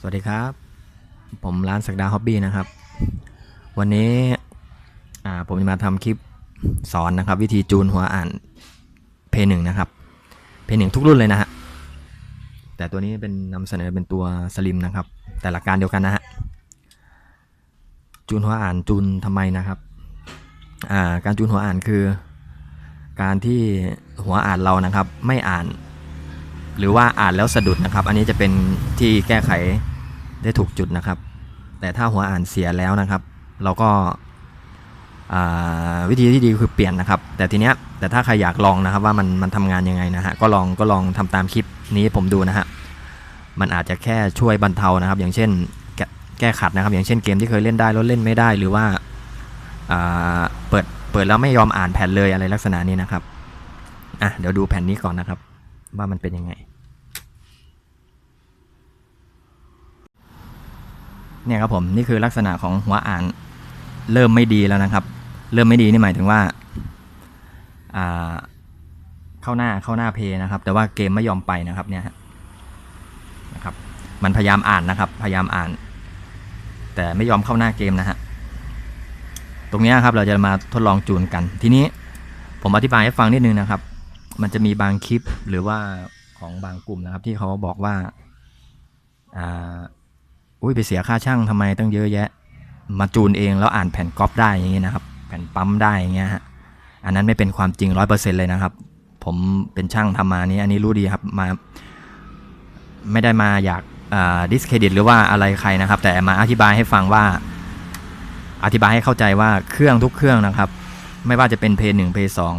สวัสดีครับ ผมร้านสักดาฮ็อบบี้นะครับ วันนี้ผมจะมาทำคลิปสอนนะครับ วิธีจูนหัวอ่านเพย์หนึ่งนะครับ เพย์หนึ่งทุกรุ่นเลยนะฮะแต่ตัวนี้เป็นนำเสนอเป็นตัวสลิมนะครับ แต่หลักการเดียวกันนะฮะจูนหัวอ่านจูนทำไมนะครับการจูนหัวอ่านคือ การที่หัวอ่านเรานะครับ ไม่อ่าน หรือว่าอ่านแล้วสะดุดนะครับ อันนี้จะเป็นที่แก้ไขได้ถูกจุดนะครับ แต่ถ้าหัวอ่านเสียแล้วนะครับ เราก็วิธีที่ดีคือเปลี่ยนนะครับ แต่ทีเนี้ยแต่ถ้าใครอยากลองนะครับว่ามันมันทำงานยังไงนะฮะก็ลองก็ลองทำตามคลิปนี้ผมดูนะฮะมันอาจจะแค่ช่วยบรรเทานะครับ อย่างเช่นแก้แก้ขัดนะครับ อย่างเช่นเกมที่เคยเล่นได้แล้วเล่นไม่ได้หรือว่าอ่าเปิดเปิดแล้วไม่ยอมอ่านแผ่นเลยอะไรลักษณะนี้นะครับอะเดี๋ยวดูแผ่นนี้ก่อนนะครับ ว่ามันเป็นยังไง เนี่ยครับผมนี่คือลักษณะของหัวอ่าน เริ่มไม่ดีแล้วนะครับ เริ่มไม่ดีนี่หมายถึงว่าเข้าหน้าเข้าหน้าเพย์นะครับ แต่ว่าเกมไม่ยอมไปนะครับเนี่ยนะครับ มันพยายามอ่านนะครับ พยายามอ่าน แต่ไม่ยอมเข้าหน้าเกมนะฮะตรงนี้ครับเราจะมาทดลองจูนกัน ทีนี้ผมอธิบายให้ฟังนิดนึงนะครับ มันจะมีบางคลิปหรือว่าของบางกลุ่มนะครับ ที่เขาบอกว่าอ่าอุ้ยไปเสียค่าช่างทำไมตั้งเยอะแยะ มาจูนเองแล้วอ่านแผ่นก๊อปได้อย่างนี้นะครับ แผ่นปั๊มได้อย่างเงี้ยฮะอันนั้นไม่เป็นความจริงร้อยเปอร์เซ็นเลยนะครับ ผมเป็นช่างทำมานี้ อันนี้รู้ดีครับมา ไม่ได้มาอยากดิสเครดิตหรือว่าอะไรใครนะครับ แต่มาอธิบายให้ฟังว่า อธิบายให้เข้าใจว่าเครื่องทุกเครื่องนะครับ ไม่ว่าจะเป็นเพย์หนึ่งเพย์สอง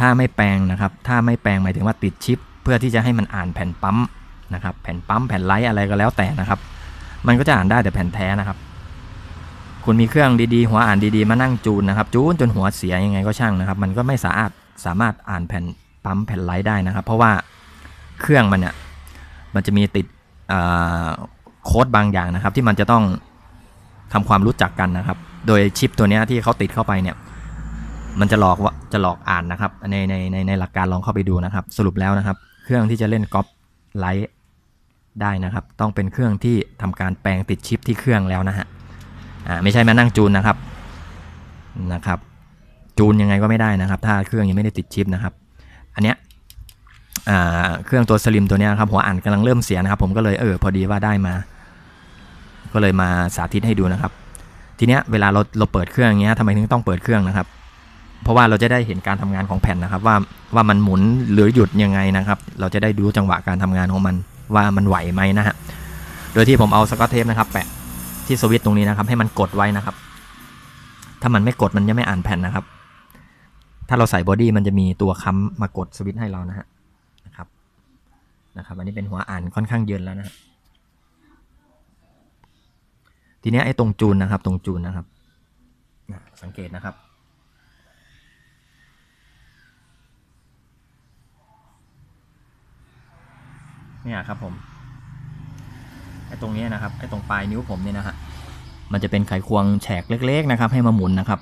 ถ้าไม่แปลงนะครับ ถ้าไม่แปลงหมายถึงว่าติดชิป เพื่อที่จะให้มันอ่านแผ่นปั๊มนะครับ แผ่นปั๊มแผ่นไลท์อะไรก็แล้วแต่นะครับ มันก็จะอ่านได้แต่แผ่นแท้นะครับ คุณมีเครื่องดีๆ หัวอ่านดีๆ มานั่งจูนนะครับ จูนจนหัวเสียยังไงก็ช่างนะครับ มันก็ไม่สามารถสามารถอ่านแผ่นปั๊มแผ่นไลท์ได้นะครับ เพราะว่าเครื่องมันเนี่ยมันจะมีติดโค้ดบางอย่างนะครับ ที่มันจะต้องทำความรู้จักกันนะครับ โดยชิปตัวนี้ที่เขาติดเข้าไปเนี่ย มันจะหลอกว่าจะหลอกอ่านนะครับในในในในหลักการลองเข้าไปดูนะครับ สรุปแล้วนะครับ เครื่องที่จะเล่นก๊อปไลท์ได้นะครับ ต้องเป็นเครื่องที่ทำการแปลงติดชิปที่เครื่องแล้วนะฮะอ่าไม่ใช่มานั่งจูนนะครับนะครับ จูนยังไงก็ไม่ได้นะครับ ถ้าเครื่องยังไม่ได้ติดชิปนะครับ อันเนี้ยอ่าเครื่องตัวสลิมตัวเนี้ยครับหัวอ่านกำลังเริ่มเสียนะครับ ผมก็เลยเออพอดีว่าได้มา ก็เลยมาสาธิตให้ดูนะครับ ทีเนี้ยเวลาเราเราเปิดเครื่องอย่างเงี้ยทำไมถึงต้องเปิดเครื่องนะครับ เพราะว่าเราจะได้เห็นการทำงานของแผ่นนะครับ ว่าว่ามันหมุนหรือหยุดยังไงนะครับ เราจะได้ดูจังหวะการทำงานของมันว่ามันไหวไหมนะฮะโดยที่ผมเอาสกอตเทปนะครับ แปะที่สวิตช์ตรงนี้นะครับ ให้มันกดไว้นะครับ ถ้ามันไม่กดมันจะไม่อ่านแผ่นนะครับ ถ้าเราใส่บอดี้มันจะมีตัวค้ำมากดสวิตช์ให้เรานะฮะนะครับนะครับ อันนี้เป็นหัวอ่านค่อนข้างเยินแล้วนะฮะทีนี้ไอ้ตรงจูนนะครับ ตรงจูนนะครับสังเกตนะครับ เนี่ยครับผมไอ้ตรงนี้นะครับไอ้ตรงปลายนิ้วผมเนี่ยนะฮะมันจะเป็นไขควงแฉกเล็ก ๆ นะครับ ให้มาหมุนนะครับ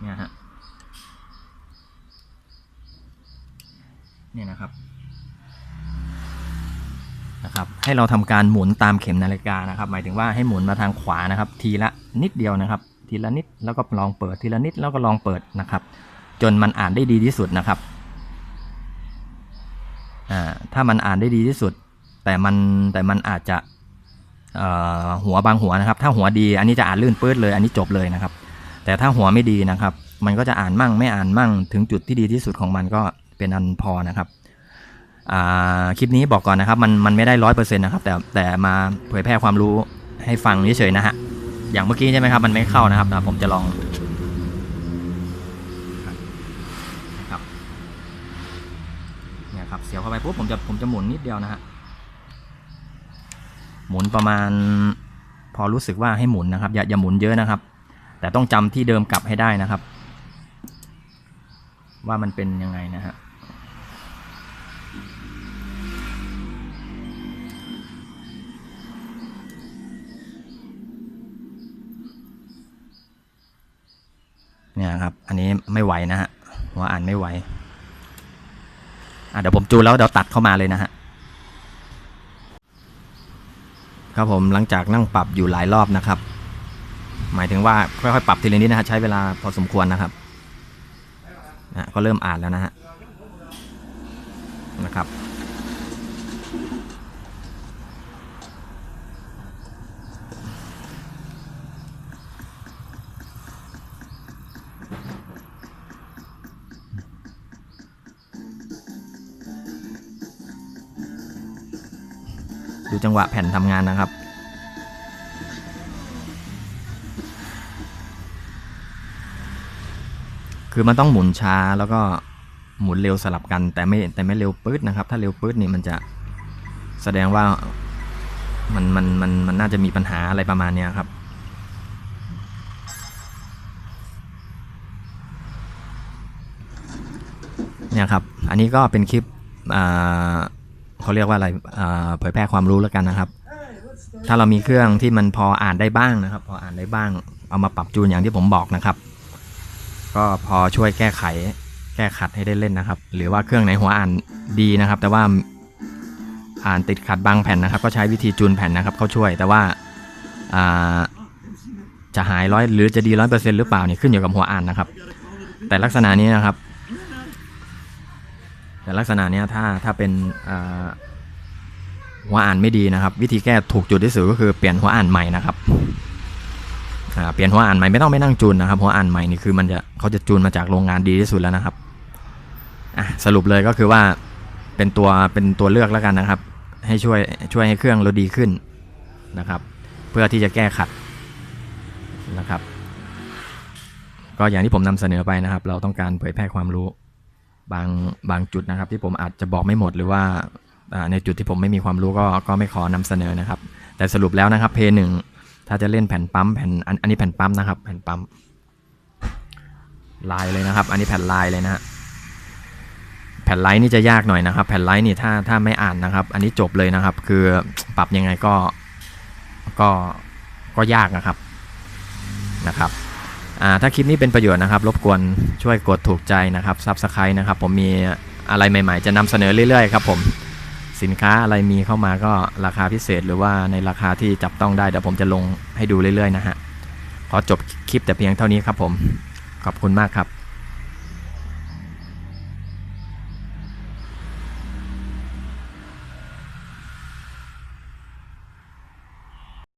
เนี่ยฮะเนี่ยนะครับนะครับ ให้เราทำการหมุนตามเข็มนาฬิกานะครับ หมายถึงว่าให้หมุนมาทางขวานะครับ ทีละนิดเดียวนะครับ ทีละนิดแล้วก็ลองเปิดทีละนิดแล้วก็ลองเปิดนะครับ จนมันอ่านได้ดีที่สุดนะครับ ถ้ามันอ่านได้ดีที่สุด แต่มันแต่มันอาจจะหัวบางหัวนะครับ ถ้าหัวดีอันนี้จะอ่านลื่นปื้ดเลย อันนี้จบเลยนะครับ แต่ถ้าหัวไม่ดีนะครับ มันก็จะอ่านมั่งไม่อ่านมั่ง ถึงจุดที่ดีที่สุดของมันก็เป็นอันพอนะครับคลิปนี้บอกก่อนนะครับ มันมันไม่ได้ร้อยเปอร์เซ็นต์นะครับ แต่แต่มาเผยแพร่ความรู้ให้ฟังเฉยๆนะฮะอย่างเมื่อกี้ใช่ไหมครับ มันไม่เข้านะครับนะผมจะลองนะครับ เนี่ยครับเสียวเข้าไปปุ๊บผมจะผมจะหมุนนิดเดียวนะฮะหมุนประมาณ พอรู้สึกว่าให้หมุนนะครับ อย่าอย่าหมุนเยอะนะครับ แต่ต้องจำที่เดิมกลับให้ได้นะครับ ว่ามันเป็นยังไงนะฮะเนี่ยครับ อันนี้ไม่ไหวนะฮะหัวอ่านไม่ไหว เดี๋ยวผมจูแล้วเดี๋ยวตัดเข้ามาเลยนะฮะครับผมหลังจากนั่งปรับอยู่หลายรอบนะครับ หมายถึงว่าค่อยๆปรับทีละนิดนะฮะใช้เวลาพอสมควรนะครับนะก็เริ่มอ่านแล้วนะฮะนะครับ ดูจังหวะแผ่นทำงานนะครับ คือมันต้องหมุนช้าแล้วก็หมุนเร็วสลับกันแต่ไม่แต่ไม่เร็วปื๊ดนะครับ ถ้าเร็วปื๊ดนี่มันจะแสดงว่ามันมันมันมันน่าจะมีปัญหาอะไรประมาณเนี้ยครับเนี่ยครับ อันนี้ก็เป็นคลิปอ่า เขาเรียกว่าอะไรเผยแพร่ความรู้แล้วกันนะครับ ถ้าเรามีเครื่องที่มันพออ่านได้บ้างนะครับ พออ่านได้บ้าง เอามาปรับจูนอย่างที่ผมบอกนะครับ ก็พอช่วยแก้ไข แก้ขัดให้ได้เล่นนะครับ หรือว่าเครื่องไหนหัวอ่านดีนะครับ แต่ว่าอ่านติดขัดบางแผ่นนะครับ ก็ใช้วิธีจูนแผ่นนะครับ เข้าช่วย แต่ว่าอ่าจะหายร้อยหรือจะดีร้อยเปอร์เซ็นต์หรือเปล่าเนี่ยขึ้นอยู่กับหัวอ่านนะครับ แต่ลักษณะนี้นะครับ แต่ลักษณะเนี้ยถ้าถ้าเป็นหัวอ่านไม่ดีนะครับ วิธีแก้ถูกจุดที่สุดก็คือเปลี่ยนหัวอ่านใหม่นะครับเปลี่ยนหัวอ่านใหม่ไม่ต้องไปนั่งจูนนะครับหัวอ่านใหม่นี่คือมันจะเขาจะจูนมาจากโรงงานดีที่สุดแล้วนะครับสรุปเลยก็คือว่าเป็นตัวเป็นตัวเลือกแล้วกันนะครับ ให้ช่วยช่วยให้เครื่องเราดีขึ้นนะครับ เพื่อที่จะแก้ขัดนะครับ ก็อย่างที่ผมนำเสนอไปนะครับ เราต้องการเผยแพร่ความรู้ บางบางจุดนะครับ ที่ผมอาจจะบอกไม่หมดหรือว่าในจุดที่ผมไม่มีความรู้ก็ก็ไม่ขอนำเสนอนะครับ แต่สรุปแล้วนะครับเพย์หนึ่งถ้าจะเล่นแผ่นปั๊มแผ่นอันอันนี้แผ่นปั๊มนะครับ แผ่นปั๊มลายเลยนะครับ อันนี้แผ่นลายเลยนะฮะแผ่นไลท์นี่จะยากหน่อยนะครับ แผ่นไลท์นี่ถ้าถ้าไม่อ่านนะครับ อันนี้จบเลยนะครับ คือปรับยังไงก็ก็ก็ยากนะครับนะครับ ถ้าคลิปนี้เป็นประโยชน์นะครับ รบกวนช่วยกดถูกใจนะครับซับสไครต์นะครับ ผมมีอะไรใหม่ ๆ จะนำเสนอเรื่อยๆครับผมสินค้าอะไรมีเข้ามาก็ราคาพิเศษหรือว่าในราคาที่จับต้องได้เดี๋ยวผมจะลงให้ดูเรื่อยๆนะฮะขอจบคลิปแต่เพียงเท่านี้ครับผม ขอบคุณมากครับ